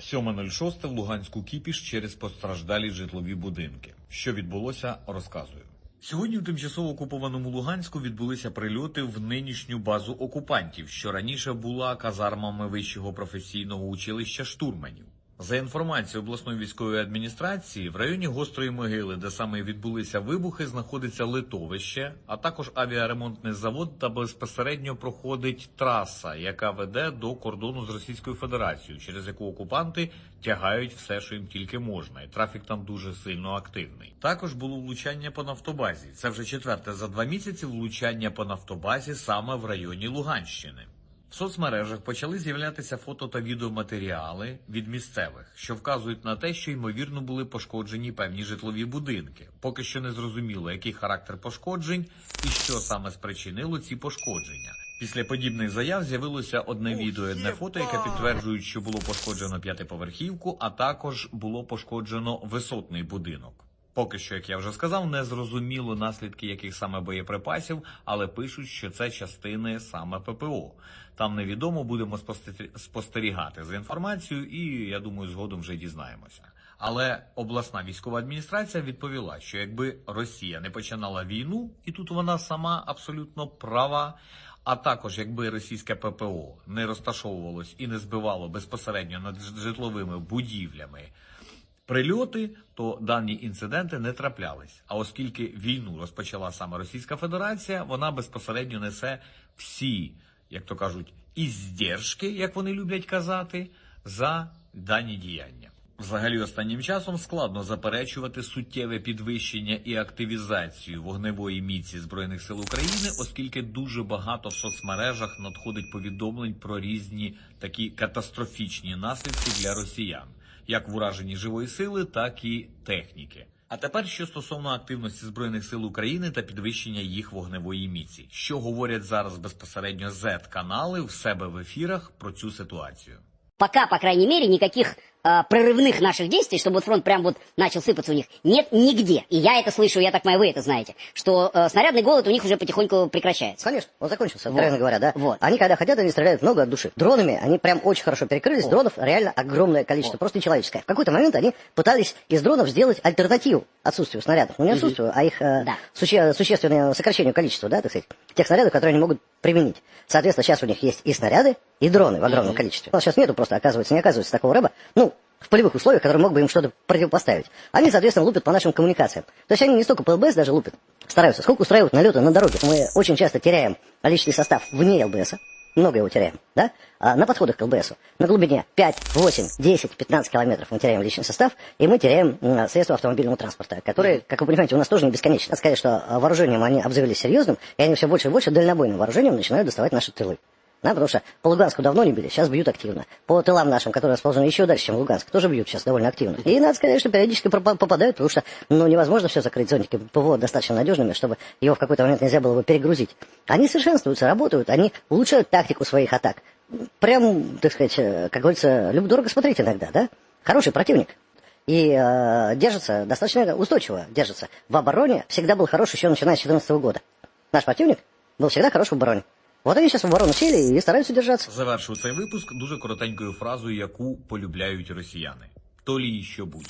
7.06 в Луганську кіпіш через постраждалі житлові будинки. Що відбулося, розказую. Сьогодні в тимчасово окупованому Луганську відбулися прильоти в нинішню базу окупантів, що раніше була казармами вищого професійного училища штурманів. За інформацією обласної військової адміністрації, в районі гострої могили, де саме відбулися вибухи, знаходиться литовище, а також авіаремонтний завод та безпосередньо проходить траса, яка веде до кордону з Російською Федерацією, через яку окупанти тягають все, що їм тільки можна, і трафік там дуже сильно активний. Також було влучання по нафтобазі. Це вже четверте за два місяці влучання по нафтобазі саме в районі Луганщини. В соцмережах почали з'являтися фото та відеоматеріали від місцевих, що вказують на те, що ймовірно були пошкоджені певні житлові будинки. Поки що не зрозуміло, який характер пошкоджень і що саме спричинило ці пошкодження. Після подібних заяв з'явилося одне відео, і одне фото, яке підтверджують, що було пошкоджено п'ятиповерхівку, а також було пошкоджено висотний будинок. Поки що, як я вже сказав, не зрозуміло наслідки яких саме боєприпасів, але пишуть, що це частини саме ППО. Там невідомо будемо спостері- спостерігати за інформацією, і я думаю, згодом вже дізнаємося. Але обласна військова адміністрація відповіла, що якби Росія не починала війну, і тут вона сама абсолютно права. А також якби російське ППО не розташовувалось і не збивало безпосередньо над житловими будівлями прильоти, то дані інциденти не траплялись. А оскільки війну розпочала саме Російська Федерація, вона безпосередньо несе всі, як то кажуть, іздержки, як вони люблять казати, за дані діяння. Взагалі, останнім часом складно заперечувати суттєве підвищення і активізацію вогневої міці збройних сил України, оскільки дуже багато в соцмережах надходить повідомлень про різні такі катастрофічні наслідки для росіян, як в ураженні живої сили, так і техніки. А тепер що стосовно активності збройних сил України та підвищення їх вогневої міці, що говорять зараз безпосередньо z канали в себе в ефірах про цю ситуацію. Пока, по крайней мере, никаких э, прорывных наших действий, чтобы вот фронт прям вот начал сыпаться у них, нет нигде. И я это слышу, я так понимаю, вы это знаете, что э, снарядный голод у них уже потихоньку прекращается. Конечно, он закончился, Вот. откровенно говоря, да. Вот. Они когда хотят, они стреляют много от души. Дронами они прям очень хорошо перекрылись. Дронов реально огромное количество, просто нечеловеческое. В какой-то момент они пытались из дронов сделать альтернативу отсутствию снарядов. Ну не отсутствию, а их э, Да. суще- существенное сокращению количества, да, так сказать, тех снарядов, которые они могут применить. Соответственно, сейчас у них есть и снаряды, и дроны в огромном количестве. У нас сейчас нету просто, оказывается, не оказывается такого рэба, ну, в полевых условиях, который мог бы им что-то противопоставить. Они, соответственно, лупят по нашим коммуникациям. То есть они не столько по ЛБС даже лупят, стараются, сколько устраивают налеты на дороге. Мы очень часто теряем личный состав вне ЛБСа, много его теряем, да, а на подходах к ЛБСу. На глубине 5, 8, 10, 15 километров мы теряем личный состав, и мы теряем средства автомобильного транспорта, которые, как вы понимаете, у нас тоже не бесконечно. Надо сказать, что а, вооружением они обзавелись серьезным, и они все больше и больше дальнобойным вооружением начинают доставать наши тылы. Да, потому что по Луганску давно не били, сейчас бьют активно. По тылам нашим, которые расположены еще дальше, чем Луганск, тоже бьют сейчас довольно активно. И надо сказать, что периодически попадают, потому что ну, невозможно все закрыть зонтики ПВО достаточно надежными, чтобы его в какой-то момент нельзя было бы перегрузить. Они совершенствуются, работают, они улучшают тактику своих атак. Прям, так сказать, э, как говорится, любо-дорого смотреть иногда, да? Хороший противник. И э, держится достаточно устойчиво, держится. В обороне всегда был хорош еще начиная с 2014 года. Наш противник был всегда хорош в обороне. Вот они сейчас в оборону сели и стараются держаться. Завершую цей випуск дуже коротенькою фразою, яку полюбляють росіяни. То лі що буде.